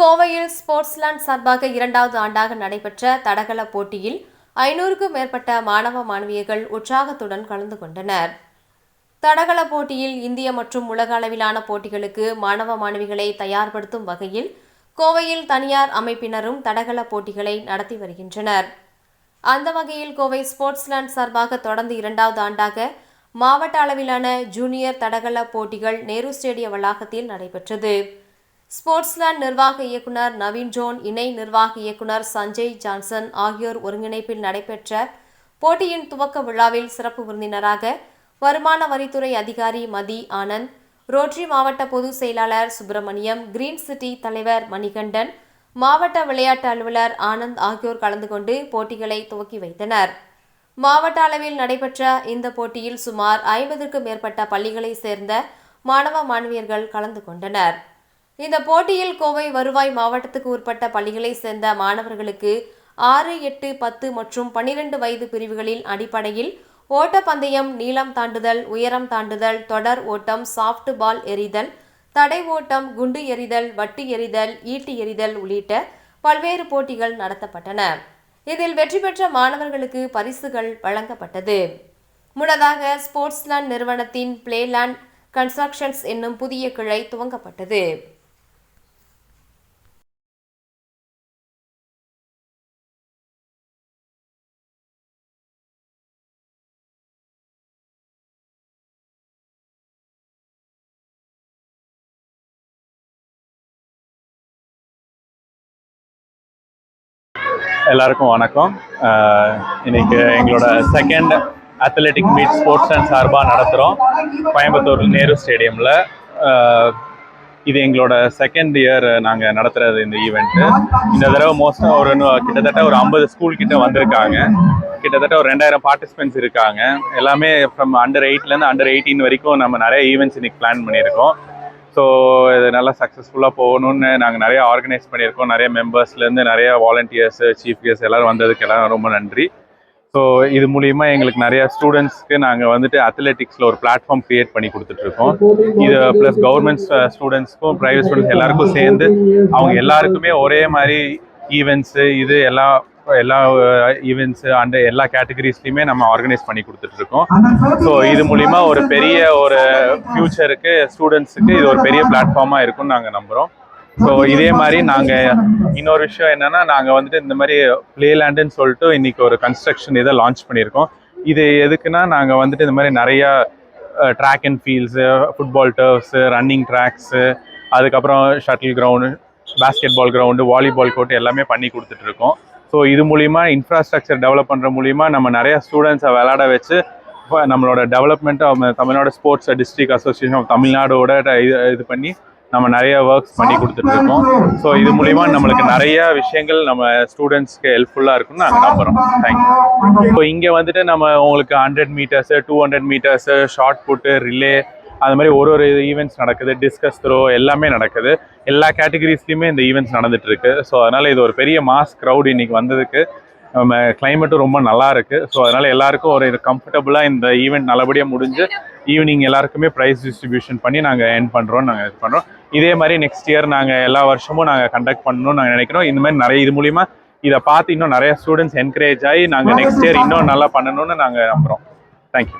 கோவையில் ஸ்போர்ட்ஸ்லாண்ட் சார்பாக இரண்டாவது ஆண்டாக நடைபெற்ற தடகள போட்டியில் ஐநூறுக்கும் மேற்பட்ட மாணவ மாணவியர்கள் உற்சாகத்துடன் கலந்து கொண்டனர். தடகள போட்டியில் இந்திய மற்றும் உலக அளவிலான போட்டிகளுக்கு மாணவ மாணவிகளை தயார்படுத்தும் வகையில் கோவையில் தனியார் அமைப்பினரும் தடகள போட்டிகளை நடத்தி வருகின்றனர். அந்த வகையில் கோவை ஸ்போர்ட்ஸ்லாண்ட் சார்பாக தொடர்ந்து இரண்டாவது ஆண்டாக மாவட்ட அளவிலான ஜூனியர் தடகள போட்டிகள் நேரு ஸ்டேடிய வளாகத்தில் நடைபெற்றது. ஸ்போர்ட்ஸ்லேண்ட் நிர்வாக இயக்குனர் நவீன் ஜோன் இணை நிர்வாக இயக்குனர் சஞ்சய் ஜான்சன் ஆகியோர் ஒருங்கிணைப்பில் நடைபெற்ற போட்டியின் துவக்க விழாவில் சிறப்பு விருந்தினராக வருமான வரித்துறை அதிகாரி மதி ஆனந்த் ரோட்ரி மாவட்ட பொதுச் செயலாளர் சுப்பிரமணியம் கிரீன் சிட்டி தலைவர் மணிகண்டன் மாவட்ட விளையாட்டு அலுவலர் ஆனந்த் ஆகியோர் கலந்து கொண்டு போட்டிகளை துவக்கி வைத்தனர். மாவட்ட அளவில் நடைபெற்ற இந்த போட்டியில் சுமார் ஐம்பதுக்கும் மேற்பட்ட பள்ளிகளைச் சேர்ந்த மாணவ மாணவியர்கள் கலந்து கொண்டனர். இந்த போட்டியில் கோவை வருவாய் மாவட்டத்துக்கு உட்பட்ட பள்ளிகளைச் சேர்ந்த மாணவர்களுக்கு ஆறு எட்டு பத்து மற்றும் பனிரெண்டு வயது பிரிவுகளில் அடிப்படையில் ஓட்டப்பந்தயம் நீளம் தாண்டுதல் உயரம் தாண்டுதல் தொடர் ஓட்டம் சாஃப்ட் பால் எறிதல் தடை ஓட்டம் குண்டு எறிதல் வட்டு எறிதல் ஈட்டி எறிதல் உள்ளிட்ட பல்வேறு போட்டிகள் நடத்தப்பட்டன. இதில் வெற்றி பெற்ற மாணவர்களுக்கு பரிசுகள் வழங்கப்பட்டது. முன்னதாக ஸ்போர்ட்ஸ்லேண்ட் நிறுவனத்தின் பிளேலேண்ட் கன்ஸ்ட்ரக்ஷன்ஸ் என்னும் புதிய கிளை துவங்கப்பட்டது. எல்லாருக்கும் வணக்கம். இன்னைக்கு எங்களோட second athletic meet sports and சார்பாக நடத்துகிறோம் கோயம்புத்தூர் நேரு ஸ்டேடியமில் இது எங்களோட செகண்ட் இயர் நாங்கள் நடத்துகிறது இந்த ஈவெண்ட்டு இந்த தடவை மோஸ்ட்டாக ஒரு கிட்டத்தட்ட ஒரு ஐம்பது ஸ்கூல் கிட்ட வந்திருக்காங்க. கிட்டத்தட்ட ஒரு ரெண்டாயிரம் பார்ட்டிசிபென்ட்ஸ் இருக்காங்க. எல்லாமே ஃப்ரம் அண்டர் எயிட்லேருந்து அண்டர் எயிட்டீன் வரைக்கும் நம்ம நிறைய ஈவெண்ட்ஸ் இன்னைக்கு பிளான் பண்ணியிருக்கோம். ஸோ இது நல்லா சக்ஸஸ்ஃபுல்லாக போகணும்னு நாங்கள் நிறைய ஆர்கனைஸ் பண்ணியிருக்கோம். நிறைய மெம்பர்ஸ்லேருந்து நிறைய வாலண்டியர்ஸு சீஃப் கெஸ்ட் எல்லோரும் வந்ததுக்கு எல்லாம் ரொம்ப நன்றி. ஸோ இது மூலிமா எங்களுக்கு நிறைய ஸ்டூடெண்ட்ஸ்க்கு நாங்கள் வந்துட்டு அத்லெட்டிக்ஸில் ஒரு பிளாட்ஃபார்ம் க்ரியேட் பண்ணி கொடுத்துட்ருக்கோம். இது ப்ளஸ் கவர்மெண்ட் ஸ்டூடெண்ட்ஸ்க்கும் ப்ரைவேட் ஸ்டூடெண்ட்ஸ் எல்லாருக்கும் சேர்ந்து அவங்க எல்லாருக்குமே ஒரே மாதிரி ஈவெண்ட்ஸு இது எல்லாம் எல்லா ஈவெண்ட்ஸு அண்ட் எல்லா கேட்டகரிஸ்லையுமே நம்ம ஆர்கனைஸ் பண்ணி கொடுத்துட்ருக்கோம். ஸோ இது மூலிமா ஒரு பெரிய ஒரு ஃப்யூச்சருக்கு ஸ்டூடெண்ட்ஸுக்கு இது ஒரு பெரிய பிளாட்ஃபார்மாக இருக்கும்னு நாங்கள் நம்புகிறோம் ஸோ இதே மாதிரி நாங்கள் இன்னொரு விஷயம் என்னன்னா நாங்கள் வந்துட்டு இந்த மாதிரி பிளேலேண்டுன்னு சொல்லிட்டு இன்னைக்கு ஒரு கன்ஸ்ட்ரக்ஷன் இதை லான்ச் பண்ணியிருக்கோம். இது எதுக்குன்னா நாங்கள் வந்துட்டு இந்த மாதிரி நிறையா track and fields football turfs running tracks அதுக்கப்புறம் shuttle ground basketball ground volleyball court எல்லாமே பண்ணி கொடுத்துட்ருக்கோம். ஸோ இது மூலிமா இன்ஃப்ராஸ்ட்ரக்சர் டெவலப் பண்ணுற மூலிமா நம்ம நிறைய ஸ்டூடெண்ட்ஸை விளையாட வச்சு இப்போ நம்மளோட development Tamil Nadu sports district association of தமிழ்நாடோட இது இது பண்ணி நம்ம நிறைய ஒர்க்ஸ் பண்ணி கொடுத்துட்ருக்கோம் ஸோ இது மூலிமா நம்மளுக்கு நிறைய விஷயங்கள் நம்ம ஸ்டூடெண்ட்ஸ்க்கு ஹெல்ப்ஃபுல்லாக இருக்கும்னு நாங்கள் நம்புகிறோம் தேங்க்யூ ஸோ இங்கே வந்துட்டு நம்ம உங்களுக்கு hundred metres two hundred metres shot put relay அது மாதிரி ஒரு ஒரு ஈவெண்ட்ஸ் நடக்குது டிஸ்கஸ் த்ரோ எல்லாமே நடக்குது. எல்லா கேட்டகரிஸ்லையுமே இந்த ஈவெண்ட்ஸ் நடந்துட்டு இருக்கு ஸோ அதனால் இது ஒரு பெரிய மாஸ் க்ரௌட் இன்றைக்கி வந்ததுக்கு. நம்ம கிளைமேட்டும் ரொம்ப நல்லா இருக்கு. ஸோ அதனால் எல்லாருக்கும் ஒரு கம்ஃபர்டபுளாக இந்த ஈவெண்ட் நல்லபடியாக முடிஞ்சு ஈவினிங் எல்லாருக்குமே ப்ரைஸ் டிஸ்ட்ரிபியூஷன் பண்ணி நாங்கள் என் பண்ணுறோம் நாங்கள் இது பண்ணுறோம் இதே மாதிரி நெக்ஸ்ட் இயர் நாங்கள் எல்லா வருஷமும் நாங்கள் கண்டக்ட் பண்ணணும்னு நாங்கள் நினைக்கிறோம். இந்த மாதிரி நிறைய இது மூலிமா இதை பார்த்து இன்னும் நிறைய ஸ்டூடெண்ட்ஸ் என்கரேஜ் ஆகி நாங்கள் நெக்ஸ்ட் இயர் இன்னும் நல்லா பண்ணணும்னு நாங்கள் நம்புகிறோம் தேங்க்யூ